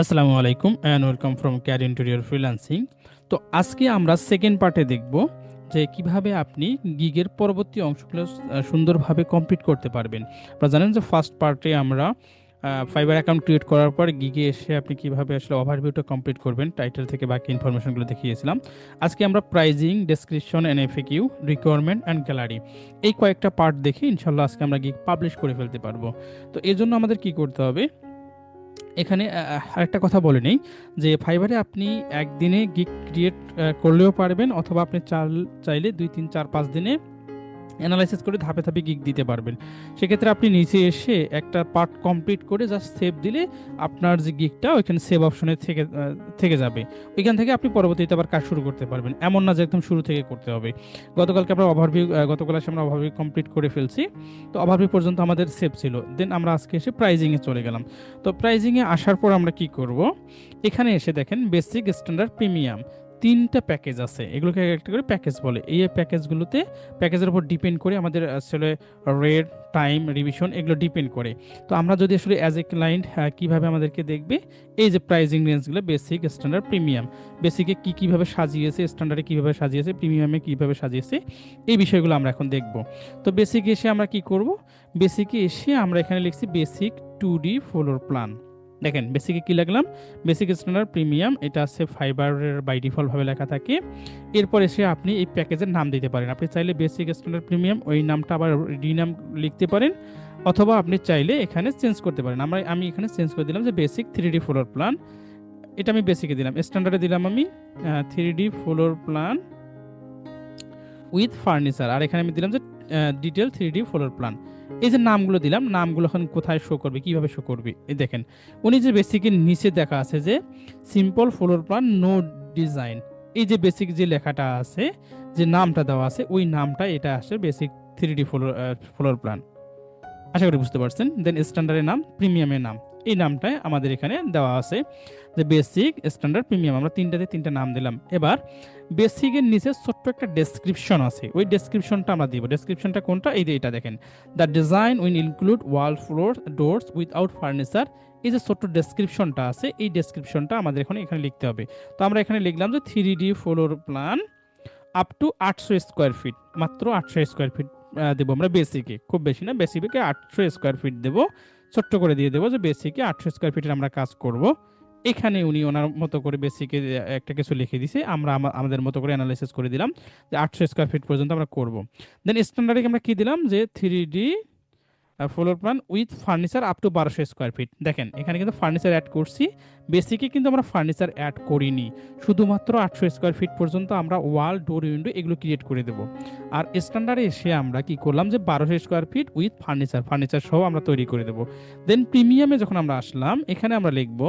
আসসালামু আলাইকুম and welcome from car interior freelancing তো আজকে আমরা সেকেন্ড পার্টে দেখব যে কীভাবে আপনি গিগের পরবর্তী অংশগুলো সুন্দরভাবে কমপ্লিট করতে পারবেন। আপনারা জানেন যে ফার্স্ট পার্টে আমরা ফাইবার অ্যাকাউন্ট ক্রিয়েট করার পর গিগে এসে আপনি কীভাবে আসলে ওভারভিউটা কমপ্লিট করবেন টাইটেল থেকে বাকি ইনফরমেশনগুলো দেখিয়েছিলাম। আজকে আমরা pricing description and FAQ requirement and gallery এই কয়েকটা পার্ট দেখে ইনশাল্লাহ আজকে আমরা গিগ পাবলিশ করে ফেলতে পারব। তো এর জন্য আমাদের কি করতে হবে এখানে আরেকটা কথা বলে নেই, যে ফাইবারে আপনি একদিনে গিগ ক্রিয়েট করলেও পারবেন, অথবা আপনি চাল, চাইলে দুই, তিন, চার, পাঁচ দিনে অ্যানালাইসিস করে ধাপে ধাপে গিগ দিতে পারবেন। সেক্ষেত্রে আপনি নিচে এসে একটা পার্ট কমপ্লিট করে জাস্ট সেভ দিলে আপনার যে গিগটা ওইখানে সেভ অপশনে থেকে থেকে যাবে। ওইখান থেকে আপনি পরবর্তীতে আবার কাজ শুরু করতে পারবেন। এমন না যে একদম শুরু থেকে করতে হবে। গতকালকে আমরা ওভারভিউ গতকাল এসে আমরা ওভারভিউ কমপ্লিট করে ফেলছি। তো ওভারভিউ পর্যন্ত আমাদের সেভ ছিল। দেন আমরা আজকে এসে প্রাইজিংয়ে চলে গেলাম। তো প্রাইজিংয়ে আসার পর আমরা কি করব? এখানে এসে দেখেন বেসিক স্ট্যান্ডার্ড প্রিমিয়াম তিনটা প্যাকেজ আছে। এগুলোকে একটা করে প্যাকেজ বলে। এই প্যাকেজগুলোতে, প্যাকেজের উপর ডিপেন্ড করে আমাদের আসলে রেট, টাইম, রিভিশন এগুলো ডিপেন্ড করে। তো আমরা যদি আসলে অ্যাজ এ ক্লায়েন্ট কীভাবে আমাদেরকে দেখবে? এই যে প্রাইজিং রেঞ্জগুলো বেসিক স্ট্যান্ডার্ড প্রিমিয়াম বেসিকে কী কীভাবে সাজিয়েছে স্ট্যান্ডার্ডে কীভাবে সাজিয়েছে প্রিমিয়ামে কীভাবে সাজিয়েছে, এই বিষয়গুলো আমরা এখন দেখব। তো বেসিক এসে আমরা কি করব? বেসিকে এসে আমরা এখানে লিখছি basic two D floor plan দেখেন বেসিকে কি লাগলাম বেসিক স্ট্যান্ডার্ড প্রিমিয়াম এটা আছে ফাইবারের বাই ডিফল্টভাবে লেখা থাকে। এরপর এসে আপনি এই প্যাকেজের নাম দিতে পারেন। আপনি চাইলে বেসিক স্ট্যান্ডার্ড প্রিমিয়াম ওই নামটা আবার রিনাম লিখতে পারেন, অথবা আপনি চাইলে এখানে চেঞ্জ করতে পারেন। আমরা, আমি এখানে চেঞ্জ করে দিলাম যে basic three D floor plan এটা আমি বেসিকে দিলাম। স্ট্যান্ডার্ডে দিলাম আমি three D floor plan with furniture আর এখানে আমি দিলাম যে detail three D floor plan এই যে নামগুলো দিলাম, নামগুলো এখন কোথায় শো করবে, কীভাবে শো করবে, এই দেখেন। উনি যে বেসিকের নিচে দেখা আছে যে simple floor plan no design এই যে বেসিক যে লেখাটা আছে, যে নামটা দেওয়া আছে, ওই নামটা এটা আসে basic three D floor floor plan আশা করি বুঝতে পারছেন। দেন স্ট্যান্ডার্ডের নাম প্রিমিয়ামের নাম। এই নামটাই আমাদের এখানে দেওয়া আছে। যে বেসিক স্ট্যান্ডার্ড প্রিমিয়াম আমরা তিনটাতে তিনটা নাম দিলাম। এবার বেসিকের নিচে ছোট্ট একটা ডেসক্রিপশন আছে। ওই ডেসক্রিপশনটা আমরা দিব। ডেসক্রিপশনটা কোনটা? এই যে এটা দেখেন। The design will include wall floor doors without furniture এই যে ছোট্ট ডেসক্রিপশনটা আছে, এই ডেসক্রিপশনটা আমাদের এখন এখানে লিখতে হবে। তো আমরা এখানে লিখলাম যে three D floor plan up to আটশো স্কোয়ার ফিট মাত্র আটশো স্কোয়ার ফিট দেবো আমরা বেসিকে খুব বেশি না বেসিকে আটশো স্কোয়ার ফিট দেবো। ছোট্ট করে দিয়ে দেবো যে বেসিকে আটশো স্কোয়ার ফিটের আমরা কাজ করব। এখানে উনি ওনার মতো করে বেসিকে একটা কিছু লিখে দিছে। আমরা আমাদের মতো করে অ্যানালাইসিস করে দিলাম যে আটশো স্কোয়ার ফিট পর্যন্ত আমরা করব। দেন স্ট্যান্ডার্ডে আমরা কি দিলাম? যে three D floor plan with furniture up to বারোশো স্কোয়ার ফিট দেখেন, এখানে কিন্তু ফার্নিচার অ্যাড করছি। বেসিকে কিন্তু আমরা ফার্নিচার অ্যাড করিনি। শুধুমাত্র আটশো স্কোয়ার ফিট পর্যন্ত আমরা ওয়াল ডোর উইন্ডো এগুলো ক্রিয়েট করে দেবো। আর স্ট্যান্ডার্ডে এসে আমরা কি করলাম যে বারোশো square feet with furniture furniture সহ আমরা তৈরি করে দেবো। দেন প্রিমিয়ামে যখন আমরা আসলাম, এখানে আমরা লিখব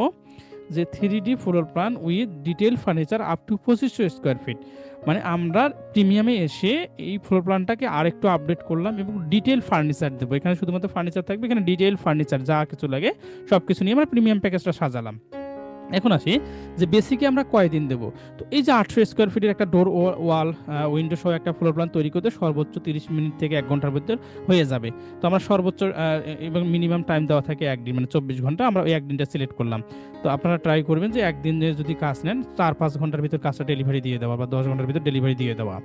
যে three D floor plan with detail furniture up to পঁচিশশো স্কোয়ার ফিট মানে আমরা প্রিমিয়ামে এসে এই ফ্লোর প্ল্যানটাকে আর একটু আপডেট করলাম এবং ডিটেল ফার্নিচার দেবো। এখানে শুধুমাত্র ফার্নিচার থাকবে, এখানে ডিটেল ফার্নিচার যা কিছু লাগে সব কিছু নিয়ে আমরা প্রিমিয়াম প্যাকেজটা সাজালাম। এখন আসি যে বেসিকে আমরা কয়দিন দেবো? তো এই যে আটশো স্কোয়ার ফিটের একটা ডোর ওয়াল উইন্ডো সহ একটা ফ্লোর প্ল্যান তৈরি করতে সর্বোচ্চ তিরিশ মিনিট থেকে এক ঘণ্টার ভিতর হয়ে যাবে। তো আমরা সর্বোচ্চ এবং মিনিমাম টাইম দেওয়া থাকে একদিন মানে চব্বিশ ঘণ্টা আমরা ওই একদিনটা সিলেক্ট করলাম। তো আপনারা ট্রাই করবেন যে একদিনে যদি কাজ নেন, চার পাঁচ ঘণ্টার ভিতর কাজটা ডেলিভারি দিয়ে দেওয়া বা দশ ঘণ্টার ভিতর ডেলিভারি দিয়ে দেওয়া।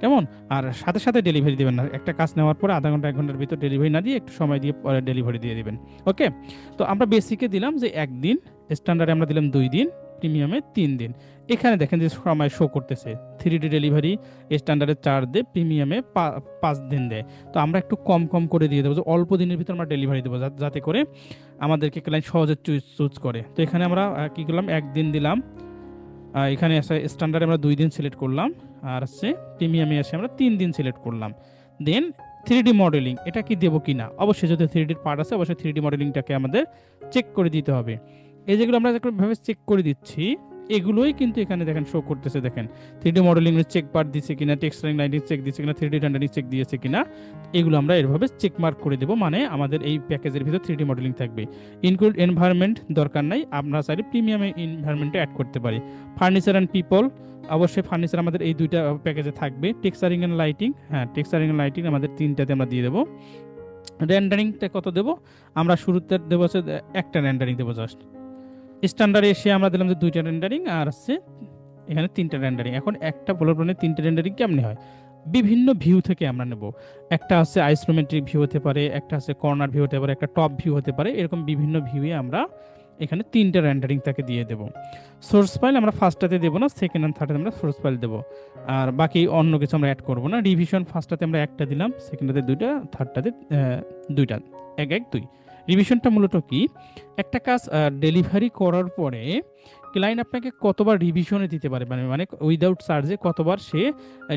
কেমন? আর সাথে সাথে ডেলিভারি দেবেন না। একটা কাজ নেওয়ার পরে আধা ঘণ্টা, এক ঘণ্টার ভিতর ডেলিভারি না দিয়ে একটু সময় দিয়ে পরে ডেলিভারি দিয়ে দেবেন। ওকে তো আমরা বেসিকে দিলাম যে একদিন স্ট্যান্ডার্ডে আমরা দিলাম দুই দিন প্রিমিয়ামে তিন দিন। এখানে দেখেন যে সময় শো করতেছে। থ্রি ডি ডেলিভারি স্ট্যান্ডার্ডে চার দে প্রিমিয়ামে পাঁচ দিন দেয়। তো আমরা একটু কম কম করে দিয়ে দেবো যে অল্প দিনের ভিতর আমরা ডেলিভারি দেবো যাতে করে আমাদেরকে ক্লায়েন্ট সহজে চুজ চুজ করে। তো এখানে আমরা কী কি করলাম? একদিন দিলাম। আহ, আসে স্ট্যান্ডার্ডে আমরা দুই দিন সিলেক্ট করলাম আর হচ্ছে প্রিমিয়ামে এসে আমরা তিন দিন সিলেক্ট করলাম। দেন থ্রি ডি মডেলিং এটা কি দেবো কি না অবশ্যই যদি থ্রি ডির পার্ট আছে অবশ্যই থ্রি ডি মডেলিংটাকে আমাদের চেক করে দিতে হবে। এই যেগুলো আমরা ভাবে চেক করে দিচ্ছি এগুলোই কিন্তু এখানে দেখেন শো করতেছে, দেখেন। Three D modelling check part দিচ্ছে কিনা টেক্সটারিং লাইটিং চেক দিচ্ছে কিনা থ্রি ডি রেন্ডারিং চেক দিয়েছে কিনা, এগুলো আমরা এভাবে চেক মার্ক করে দেবো মানে আমাদের এই প্যাকেজের ভিতর থ্রি ডি মডেলিং থাকবে। ইনক্লুড এনভায়রনমেন্ট দরকার নাই, আমরা চাইলে প্রিমিয়ামে এনভায়রনমেন্টে অ্যাড করতে পারি। ফার্নিচার অ্যান্ড পিপল অবশ্যই ফার্নিচার আমাদের এই দুইটা প্যাকেজে থাকবে। টেক্সচারিং অ্যান্ড লাইটিং হ্যাঁ টেক্সচারিং অ্যান্ড লাইটিং আমাদের তিনটাতে আমরা দিয়ে দেবো। রেন্ডারিংটা কত দেবো? আমরা শুরুতে দেবো হচ্ছে একটা রেন্ডারিং দেবো জাস্ট স্ট্যান্ডার্ডে এসে আমরা দিলাম যে দুইটা রেন্ডারিং আর হচ্ছে এখানে তিনটা রেন্ডারিং এখন একটা ফ্লোর প্ল্যানে তিনটা রেন্ডারিং কেমনে হয়? বিভিন্ন ভিউ থেকে আমরা নেব। একটা হচ্ছে আইসোমেট্রিক ভিউ হতে পারে, একটা হচ্ছে কর্নার ভিউ হতে পারে, একটা টপ ভিউ হতে পারে, এরকম বিভিন্ন ভিউয়ে আমরা এখানে তিনটা র্যান্ডারিং তাকে দিয়ে দেব। সোর্স ফাইল আমরা ফার্স্টটাতে দেবো না সেকেন্ড অ্যান্ড থার্ডে আমরা সোর্স ফাইল দেবো। আর বাকি অন্য কিছু আমরা অ্যাড করব না। রিভিশন ফার্স্টটাতে আমরা একটা দিলাম সেকেন্ডটাতে দুইটা থার্ডটাতে দুইটা, এক এক, দুই। রিভিশনটা মূলত কি? একটা কাজ ডেলিভারি করার পরে ক্লায়েন্ট আপনাকে কতবার রিভিশনে দিতে পারবে? মানে মানে উইদাউট চার্জে কতবার সে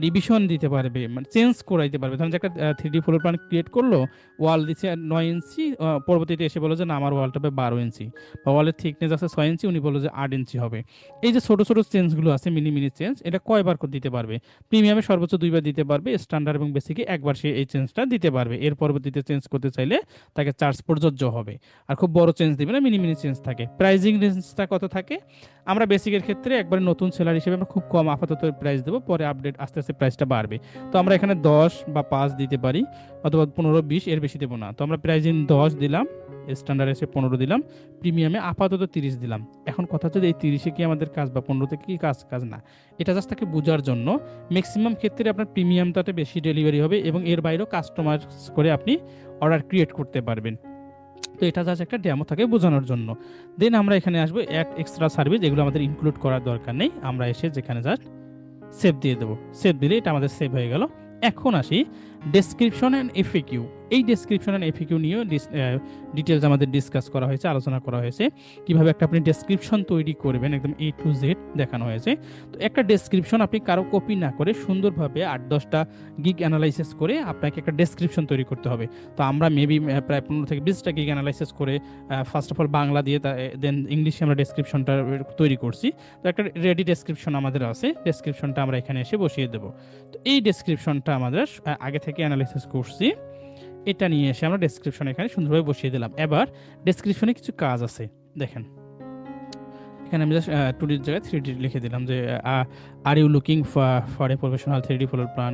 রিভিশন দিতে পারবে? মানে চেঞ্জ করাইতে পারবে। ধরেন যে একটা three D floor plan create করল ওয়াল দিচ্ছে নয় ইঞ্চি পরবর্তীতে এসে বলো যে, না, আমার ওয়ালটা হবে বারো ইঞ্চি। বা ওয়ালের থিকনেস আছে ছয় ইঞ্চি, উনি বলল যে, আট ইঞ্চি হবে। এই যে ছোটো ছোটো চেঞ্জগুলো আছে মিনি মিনি চেঞ্জ এটা কয়বার করে দিতে পারবে? প্রিমিয়ামে সর্বোচ্চ দুইবার দিতে পারবে স্ট্যান্ডার্ড এবং বেসিকে একবার সে এই চেঞ্জটা দিতে পারবে। এর পরবর্তীতে চেঞ্জ করতে চাইলে তাকে চার্জ প্রযোজ্য হবে। আর খুব বড় চেঞ্জ দিবে না মিনি মিনি চেঞ্জ থাকে। প্রাইজিং রেঞ্জটা কত থাকে? আমরা বেসিকের ক্ষেত্রে একবারে নতুন সেলার হিসেবে আমরা খুব কম আপাতত প্রাইস দেবো, পরে আপডেট আস্তে আস্তে প্রাইসটা বাড়বে। তো আমরা এখানে দশ বা পাঁচ দিতে পারি, অথবা পনেরো বিশ এর বেশি দেবো না। তো আমরা প্রাইজিং দশ দিলাম স্ট্যান্ডার্ড এসে পনেরো দিলাম প্রিমিয়ামে আপাতত তিরিশ দিলাম। এখন কথা হচ্ছে এই তিরিশে কি আমাদের কাজ বা পনেরোতে কি কাজ? কাজ না। এটা জাস্ট তাকে বোঝার জন্য ম্যাক্সিমাম ক্ষেত্রে আপনার প্রিমিয়ামটাতে বেশি ডেলিভারি হবে এবং এর বাইরেও কাস্টমার করে আপনি অর্ডার ক্রিয়েট করতে পারবেন। তো এটা জাস্ট একটা ডেমো থাকে বোঝানোর জন্য। দেন আমরা এখানে আসব এক এক্সট্রা সার্ভিস যেগুলো আমাদের ইনক্লুড করার দরকার নেই। আমরা এসে যেখানে জাস্ট সেভ দিয়ে দেবো। সেভ দিলে এটা আমাদের সেভ হয়ে গেল। এখন আসি ডেসক্রিপশন অ্যান্ড এফিকিউ এই ডেসক্রিপশন অ্যান্ড এফিকিউ নিয়েও ডিটেলস আমাদের ডিসকাস করা হয়েছে, আলোচনা করা হয়েছে। কীভাবে একটা আপনি ডেসক্রিপশন তৈরি করবেন, একদম এ টু জেড দেখানো হয়েছে। তো একটা ডেসক্রিপশন আপনি কারও কপি না করে সুন্দরভাবে আট দশটা গিগ অ্যানালাইসিস করে আপনাকে একটা ডেসক্রিপশন তৈরি করতে হবে। তো আমরা মেবি প্রায় পনেরো থেকে বিশটা গিগ অ্যানালাইসিস করে ফার্স্ট অফ অল বাংলা দিয়ে দেন ইংলিশে আমরা ডেসক্রিপশনটা তৈরি করছি। তো একটা রেডি ডেসক্রিপশন আমাদের আছে ডেসক্রিপশনটা আমরা এখানে এসে বসিয়ে দেবো। তো এই ডেসক্রিপশনটা আমাদের আগে থেকে অ্যানালাইসিস করছি। এটা নিয়ে এসে আমরা ডেসক্রিপশন এখানে সুন্দরভাবে বসিয়ে দিলাম। এবার ডেসক্রিপশনে কিছু কাজ আছে, দেখেন। এখানে আমি জাস্ট টু ডির জায়গায় থ্রি ডি লিখে দিলাম যে are you looking for a professional three D floor plan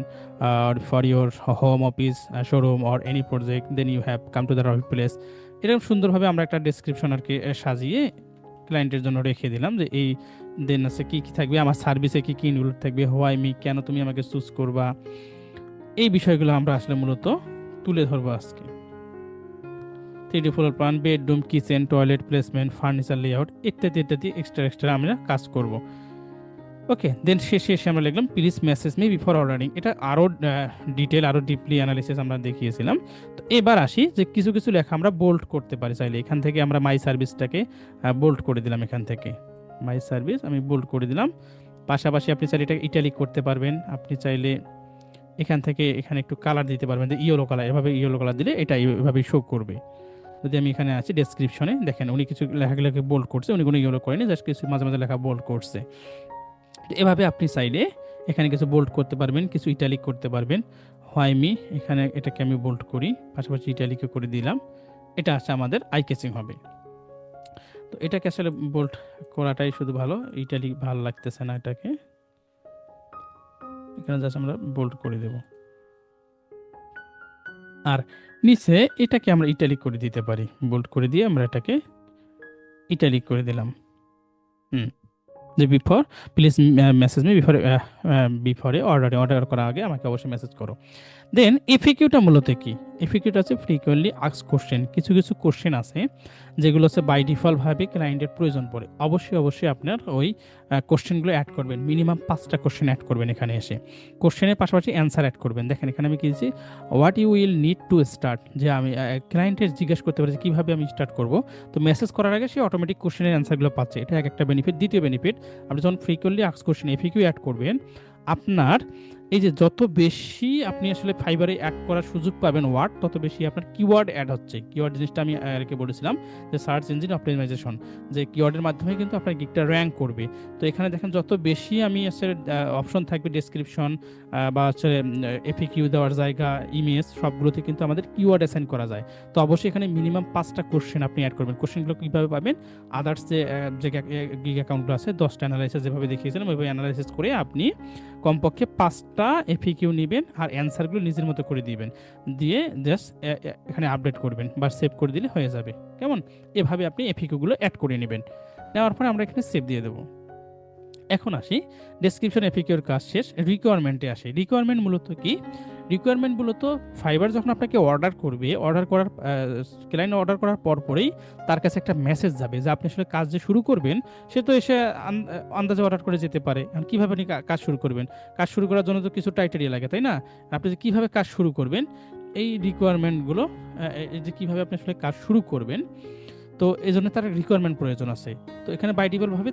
for your home office showroom or any project then you have come to the right place এরকম সুন্দরভাবে আমরা একটা ডেসক্রিপশন আর কি সাজিয়ে ক্লায়েন্টের জন্য রেখে দিলাম যে, এই দেন আছে কী কী থাকবে? আমার সার্ভিসে কী কী ইনক্লুড থাকবে? হোয়াই মি কেন তুমি আমাকে চুজ করবা? এই বিষয়গুলো আমরা আসলে মূলত তুলে ধরবো আজকে। Three D floor plan bedroom kitchen toilet placement furniture layout ইত্যাদি ইত্যাদি এক্সট্রা এক্সট্রা আমরা কাজ করব। ওকে দেন শেষে এসে আমরা লিখলাম please message me before ordering এটা আরও ডিটেল আরও ডিপলি অ্যানালিসিস আমরা দেখিয়েছিলাম। তো এবার আসি যে কিছু কিছু লেখা আমরা বোল্ড করতে পারি চাইলে। এখান থেকে আমরা মাই সার্ভিসটাকে বোল্ড করে দিলাম এখান থেকে। মাই সার্ভিস আমি বোল্ড করে দিলাম। পাশাপাশি আপনি চাইলে এটা ইটালিক করতে পারবেন। আপনি চাইলে এখান থেকে এখানে একটু কালার দিতে পারবেন, যে ইয়েলো কালার এভাবে ইয়েলো কালার দিলে এটা এভাবেই শো করবে। যদি আমি এখানে আছি ডেসক্রিপশনে দেখেন উনি কিছু লেখাগুলোকে বোল্ড করছে, উনি কোনো ইয়েলো করেনি জাস্ট কিছু মাঝে মাঝে লেখা বোল্ড করছে। এভাবে আপনি চাইলে এখানে কিছু বোল্ড করতে পারবেন, কিছু ইটালিক করতে পারবেন। হয় মি এখানে এটাকে আমি বোল্ড করি, পাশাপাশি ইটালিকে করে দিলাম। এটা আছে আমাদের আই কেচিং হবে। তো এটাকে আসলে বোল্ড করাটাই শুধু ভালো ইটালি ভালো লাগতেছে না এটাকে। এখানে জাস্ট আমরা বোল্ড করে দেব। আর নিচে এটাকে আমরা ইটালিক করে দিতে পারি। বোল্ড করে দিয়ে আমরা এটাকে ইটালিক করে দিলাম। হুম। যে before please message me before বিফোরে অর্ডারে অর্ডার করার আগে আমাকে অবশ্যই মেসেজ করো। দেন এফিকিউটা মূলত কি? এফিকিউটা হচ্ছে ফ্রিকুয়েন্টলি আক্স কোশ্চেন কিছু কিছু কোশ্চেন আছে, যেগুলো হচ্ছে বাই ডিফল্টভাবে ক্লায়েন্টের প্রয়োজন পড়ে। অবশ্যই অবশ্যই আপনার ওই কোশ্চেনগুলো অ্যাড করবেন। মিনিমাম পাঁচটা কোশ্চেন অ্যাড করবেন এখানে এসে। কোশ্চেনের পাশাপাশি অ্যান্সার অ্যাড করবেন। দেখেন, এখানে আমি কি what you will need to start যে আমি ক্লায়েন্টের জিজ্ঞেস করতে পারি কীভাবে আমি স্টার্ট করব? তো মেসেজ করার আগে সে অটোমেটিক কোশ্চেনের অ্যান্সারগুলো পাচ্ছে। এটা এক একটা বেনিফিট দ্বিতীয় বেনিফিট আপনি যখন ফ্রিকুয়েন্টলি আক্স কোশ্চেন এফিকিউ অ্যাড করবেন আপনার এই যে যত বেশি আপনি আসলে ফাইবারে অ্যাড করার সুযোগ পাবেন ওয়ার্ড তত বেশি আপনার কিওয়ার্ড অ্যাড হচ্ছে। কিওয়ার্ড জিনিসটা আমি আগে বলেছিলাম যে সার্চ ইঞ্জিন অপটিমাইজেশন যে কিওয়ার্ডের মাধ্যমে কিন্তু আপনার গিকটা র্যাঙ্ক করবে। তো এখানে দেখেন যত বেশি আমি আসলে অপশন থাকবে ডেসক্রিপশন বা হচ্ছে এফিকিউ দেওয়ার জায়গা ইমেজ সবগুলোতে কিন্তু আমাদের কিওয়ার্ড অ্যাসাইন করা যায়। তো অবশ্যই এখানে মিনিমাম পাঁচটা কোশ্চেন আপনি অ্যাড করবেন। কোশ্চেনগুলো কীভাবে পাবেন? আদার্স যে গিগ অ্যাকাউন্টগুলো আছে, দশটা অ্যানালাইসিস যেভাবে দেখিয়েছিলাম, ওইভাবে অ্যানালাইসিস করে আপনি কমপক্ষে পাঁচটা এফিকিউ নেবেন আর অ্যান্সারগুলো নিজের মতো করে দিবেন। দিয়ে জাস্ট এখানে আপডেট করবেন বা সেভ করে দিলে হয়ে যাবে। কেমন? এভাবে আপনি এফিকিউগুলো অ্যাড করে নেবেন। নেওয়ার পরে আমরা এখানে সেভ দিয়ে দেবো। এখন আসি। ডেসক্রিপশন এফিকিউর কাজ শেষ। রিকোয়ারমেন্টে আসে। রিকোয়ারমেন্ট মূলত কি? রিকোয়ারমেন্ট মূলত ফাইবার যখন আপনাকে অর্ডার করবে অর্ডার করার ক্লায়েন্ট অর্ডার করার পরপরেই তার কাছে একটা মেসেজ যাবে যে আপনি আসলে কাজ যে শুরু করবেন, সে তো এসে আন্দাজে অর্ডার করে যেতে পারে। কীভাবে আপনি কাজ শুরু করবেন? কাজ শুরু করার জন্য তো কিছু টাইটেরিয়া লাগে, তাই না? আপনি যে কীভাবে কাজ শুরু করবেন, এই রিকোয়ারমেন্টগুলো যে কীভাবে আপনি আসলে কাজ শুরু করবেন তো এই জন্য তার রিকোয়ারমেন্ট প্রয়োজন আছে। তো এখানে বাই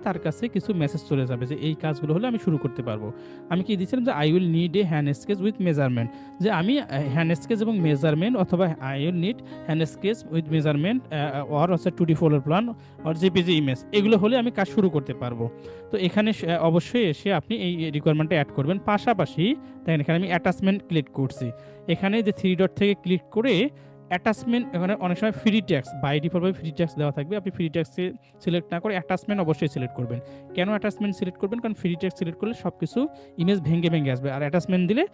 তার কাছে কিছু মেসেজ চলে যাবে যে, এই কাজগুলো হলে আমি শুরু করতে পারব। আমি কি দিয়েছিলাম যে I will need a hand sketch with measurement যে, আমি হ্যান্ড স্কেচ এবং মেজারমেন্ট অথবা I will need hand sketch with measurement or হচ্ছে two D floor plan or JPG image এগুলো হলে আমি কাজ শুরু করতে পারব। তো এখানে অবশ্যই এসে আপনি এই রিকোয়ারমেন্টটা অ্যাড করবেন। পাশাপাশি দেখেন এখানে আমি অ্যাটাচমেন্ট ক্লিক করছি। এখানে যে থ্রি ডট থেকে ক্লিক করে অ্যাটাচমেন্ট এখানে অনেক সময় ফ্রি ট্যাক্স বাই ডিফল্টভাবে ফ্রি ট্যাক্স দেওয়া থাকবে। আপনি ফ্রি ট্যাক্সে সিলেক্ট না করে অ্যাটাচমেন্ট অবশ্যই সিলেক্ট করবেন। কেন অ্যাটাচমেন্ট সিলেক্ট করবেন? কারণ ফ্রি ট্যাক্স সিলেক্ট করলে সব কিছু ইমেজ ভেঙে ভেঙে আসবে। আর অ্যাটাচমেন্ট দিলে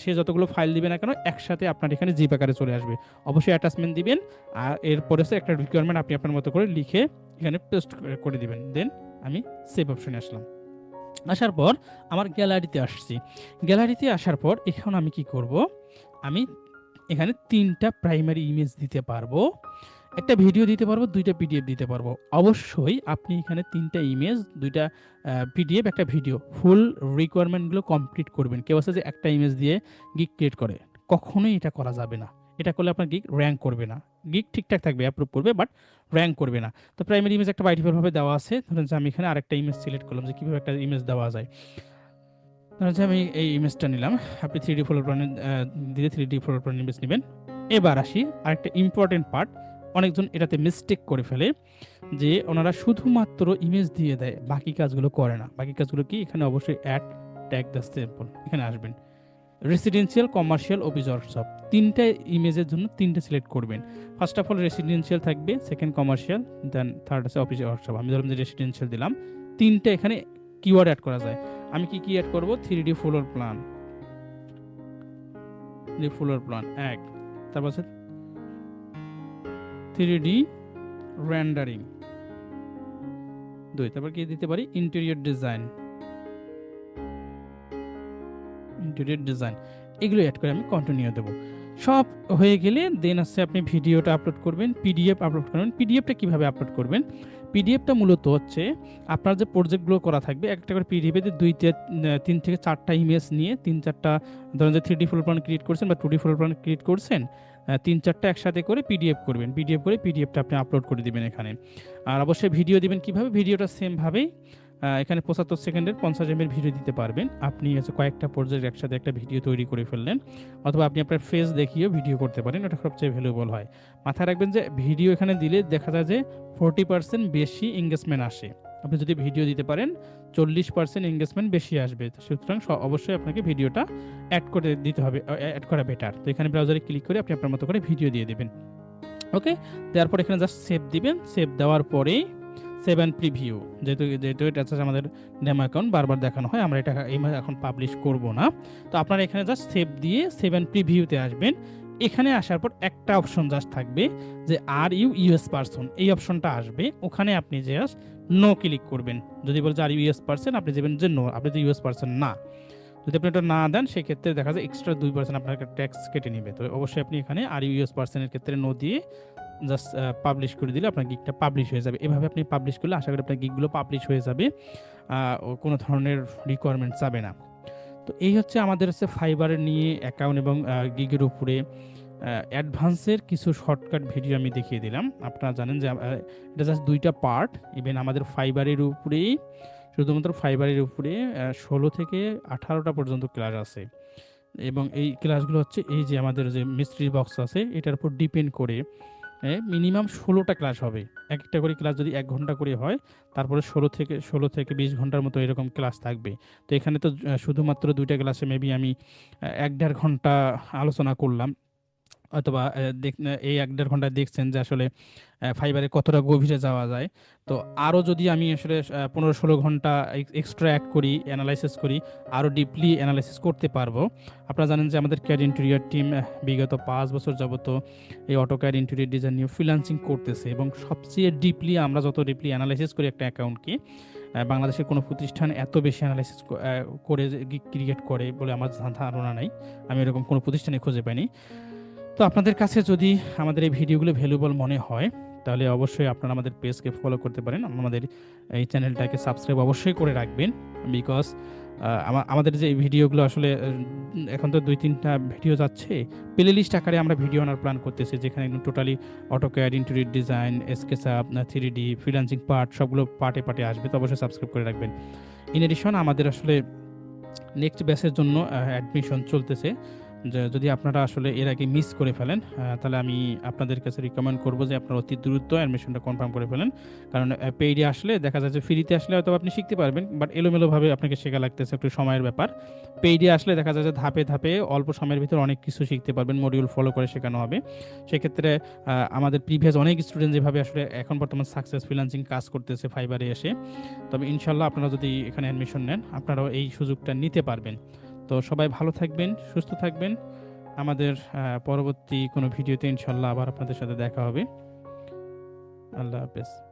সে যতগুলো ফাইল দিবে না কেন, একসাথে আপনার এখানে জিপ আকারে চলে আসবে। অবশ্যই অ্যাটাচমেন্ট দিবেন, আর এরপরে হচ্ছে একটা রিকোয়ারমেন্ট আপনি আপনার মতো করে লিখে এখানে পেস্ট করে দিবেন। দেন আমি সেভ অপশনে আসলাম। আসার পর আমার গ্যালারিতে আসছি। গ্যালারিতে আসার পর এখন আমি কি করব? আমি এখানে তিনটা প্রাইমারি ইমেজ দিতে পারব। একটা ভিডিও দিতে পারব, দুইটা পিডিএফ দিতে পারব। অবশ্যই আপনি এখানে তিনটা ইমেজ দুইটা পিডিএফ একটা ভিডিও ফুল রিকোয়ারমেন্টগুলো কমপ্লিট করবেন। কেউ আছে যে একটা ইমেজ দিয়ে গিক ক্রিয়েট করে। কখনোই এটা করা যাবে না। এটা করলে আপনার গিক র্যাঙ্ক করবে না। গিক ঠিকঠাক থাকবে অ্যাপ্রুভ করবে বাট র্যাঙ্ক করবে না। তো প্রাইমারি ইমেজ একটা বাইডিফারভাবে দেওয়া আছে। ধরেন যে আমি এখানে আরেকটা ইমেজ সিলেক্ট করলাম যে কীভাবে একটা ইমেজ দেওয়া যায়। যে আমি এই ইমেজটা নিলাম, আপনি থ্রি ডি ফ্লোর প্ল্যানে দিলে three D floor plan image নেবেন। এবার আসি আরেকটা ইম্পর্টেন্ট পার্ট অনেকজন এটাতে মিস্টেক করে ফেলে যে ওনারা শুধুমাত্র ইমেজ দিয়ে দেয়, বাকি কাজগুলো করে না। বাকি কাজগুলো কি? এখানে অবশ্যই অ্যাড ট্যাগ দ্য স্যাম্পল এখানে আসবেন। রেসিডেন্সিয়াল কমার্শিয়াল অফিস ওয়ার্কশপ তিনটা ইমেজের জন্য তিনটে সিলেক্ট করবেন। ফার্স্ট অফ অল রেসিডেন্সিয়াল থাকবে সেকেন্ড কমার্শিয়াল দেন থার্ড আছে অফিস ওয়ার্কশপ আমি ধরলাম যে রেসিডেন্সিয়াল দিলাম। তিনটা এখানে কিওয়ার্ড অ্যাড করা যায়। আমি কি কি অ্যাড করব? Three D floor plan three floor plan এক। তারপর আছে থ্রি ডি রেন্ডারিং দুই, তারপর কি দিতে পারি? ইন্টেরিয়র ডিজাইন ইন্টেরিয়র ডিজাইন এগুলো অ্যাড করে আমি কন্টিনিউ দেবো। সব হয়ে গেলে দেন আছে আপনি ভিডিওটা আপলোড করবেন পিডিএফ আপলোড করবেন। পিডিএফটা কীভাবে আপলোড করবেন? পিডিএফটা মূলত হচ্ছে আপনার যে প্রজেক্টগুলো করা থাকবে, একটা করে পিডিএফে দুই তিন থেকে চারটা ইমেজ নিয়ে তিন চারটা, ধরেন যে three D floor plan create করছেন বা two D floor plan create করছেন তিন চারটা একসাথে করে পিডিএফ করবেন। পিডিএফ করে পিডিএফটা আপনি আপলোড করে দিবেন এখানে। আর অবশ্যই ভিডিও দিবেন কীভাবে? ভিডিওটা সেমভাবেই এখানে পঁচাত্তর সেকেন্ডের পঞ্চাশ এমের ভিডিও দিতে পারবেন। আপনি হচ্ছে কয়েকটা পর্যায়ে একসাথে একটা ভিডিও তৈরি করে ফেললেন, অথবা আপনি আপনার ফেস দেখিয়েও ভিডিও করতে পারেন ওটা সবচেয়ে ভ্যালুয়েবল হয়। মাথায় রাখবেন যে ভিডিও এখানে দিলে দেখা যায় যে ফোরটি পার্সেন্ট বেশি এঙ্গেজমেন্ট আসে। আপনি যদি ভিডিও দিতে পারেন, চল্লিশ পার্সেন্ট এঙ্গেজমেন্ট বেশি আসবে। সুতরাং অবশ্যই আপনাকে ভিডিওটা অ্যাড করে দিতে হবে অ্যাড করা বেটার তো এখানে ব্রাউজারে ক্লিক করে আপনি আপনার মতো করে ভিডিও দিয়ে দেবেন। ওকে দেওয়ার পর এখানে জাস্ট সেভ দিবেন। সেভ দেওয়ার পরেই সেভ অ্যান্ড প্রিভিউ, যেহেতু যেহেতু এটা হচ্ছে আমাদের ডেমো অ্যাকাউন্ট, বারবার দেখানো হয়, আমরা এটা এই এখন পাবলিশ করব না। তো আপনারা এখানে জাস্ট সেভ দিয়ে সেভেন প্রিভিউতে আসবেন। এখানে আসার পর একটা অপশন জাস্ট থাকবে যে আর ইউ ইউএস পার্সন এই অপশনটা আসবে। ওখানে আপনি জাস্ট নো ক্লিক করবেন। যদি বলে যে আর ইউএস পার্সন আপনি যাবেন যে নো আপনি তো ইউএস পার্সন না। যদি আপনি এটা না দেন, সেক্ষেত্রে দেখা যায় এক্সট্রা দুই পার্সেন্ট আপনার ট্যাক্স কেটে নেবে। তো অবশ্যই আপনি এখানে আর ইউএস পার্সনের ক্ষেত্রে নো দিয়ে জাস্ট পাবলিশ করে দিলে আপনার গিকটা পাবলিশ হয়ে যাবে। এভাবে আপনি পাবলিশ করলে আশা করি আপনার গিকগুলো পাবলিশ হয়ে যাবে। কোনো ধরনের রিকোয়ারমেন্ট যাবে না। তো এই হচ্ছে আমাদের হচ্ছে ফাইবারের নিয়ে অ্যাকাউন্ট এবং গিগের উপরে। অ্যাডভান্সের কিছু শর্টকাট ভিডিও আমি দেখিয়ে দিলাম। আপনারা জানেন যে এটা জাস্ট দুইটা পার্ট ইভেন আমাদের ফাইবারের উপরেই, শুধুমাত্র ফাইবারের উপরে ষোলো থেকে আঠারোটা পর্যন্ত ক্লাস আছে। এবং এই ক্লাসগুলো হচ্ছে এই যে আমাদের যে মিস্ট্রি বক্স আছে, এটার উপর ডিপেন্ড করে। মিনিমাম ষোলোটা ক্লাস হবে। এক একটা করে ক্লাস যদি এক ঘণ্টা করে হয়, তারপরে ষোলো থেকে ষোলো থেকে বিশ ঘণ্টার মতো এরকম ক্লাস থাকবে। তো এখানে তো শুধুমাত্র দুইটা ক্লাসে মেবি আমি এক দেড় ঘণ্টা আলোচনা করলাম। অথবা এই এক দেড় ঘন্টায় দেখছেন যে আসলে ফাইবারে কতটা গভীরে যাওয়া যায়। তো আরও যদি আমি আসলে পনেরো ষোলো ঘণ্টা এক্সট্রা অ্যাড করি অ্যানালাইসিস করি, আরও ডিপলি অ্যানালাইসিস করতে পারব। আপনারা জানেন যে আমাদের ক্যাড ইন্টেরিয়র টিম বিগত পাঁচ বছর যাবত এই অটো ক্যাড ইন্টেরিয়ার ডিজাইন নিয়ে ফ্রিলান্সিং করতেছে এবং সবচেয়ে ডিপলি আমরা যত ডিপলি অ্যানালাইসিস করি একটা অ্যাকাউন্টকে বাংলাদেশের কোনো প্রতিষ্ঠান এত বেশি অ্যানালাইসিস করে ক্রিয়েট করে বলে আমার ধারণা নাই। আমি এরকম কোনো প্রতিষ্ঠানে খুঁজে পাইনি। তো আপনাদের কাছে যদি আমাদের এই ভিডিওগুলো ভ্যালুবল মনে হয়, তাহলে অবশ্যই আপনারা আমাদের পেজকে ফলো করতে পারেন। আমাদের এই চ্যানেলটাকে সাবস্ক্রাইব অবশ্যই করে রাখবেন বিকজ আমাদের যে ভিডিওগুলো আসলে এখন তো দুই তিনটা ভিডিও যাচ্ছে। প্লে লিস্ট আকারে আমরা ভিডিও আনার প্ল্যান করতেছি, যেখানে একদম totally AutoCAD interior design SketchUp three D freelancing part সবগুলো পার্টে পার্টে আসবে, তো অবশ্যই সাবস্ক্রাইব করে রাখবেন। ইন এডিশন আমাদের আসলে নেক্সট ব্যাচের জন্য অ্যাডমিশন চলতেছে। যদি আপনারা আসলে এর আগে মিস করে ফেলেন তাহলে আমি আপনাদের কাছে রিকমেন্ড করব যে আপনারা অতি দ্রুত অ্যাডমিশনটা কনফার্ম করে ফেলেন। কারণ পেইডে আসলে দেখা যাচ্ছে ফ্রিতে আসলে হয়তো আপনি শিখতে পারবেন বাট এলোমেলোভাবে আপনাকে শেখা লাগতেছে একটু সময়ের ব্যাপার। পেইডে আসলে দেখা যাচ্ছে ধাপে ধাপে অল্প সময়ের ভিতরে অনেক কিছু শিখতে পারবেন মডিউল ফলো করে শেখানো হবে। সেক্ষেত্রে আমাদের প্রিভিয়াস অনেক স্টুডেন্ট যেভাবে আসলে এখন বর্তমান সাকসেস ফ্রিলান্সিং কাজ করতেছে ফাইবারে এসে, তবে ইনশাল্লাহ আপনারা যদি এখানে অ্যাডমিশন নেন, আপনারাও এই সুযোগটা নিতে পারবেন। তো সবাই ভালো থাকবেন, সুস্থ থাকবেন। আমাদের পরবর্তী কোনো ভিডিওতে ইনশাল্লাহ আবার আপনাদের সাথে দেখা হবে। আল্লাহ হাফেজ।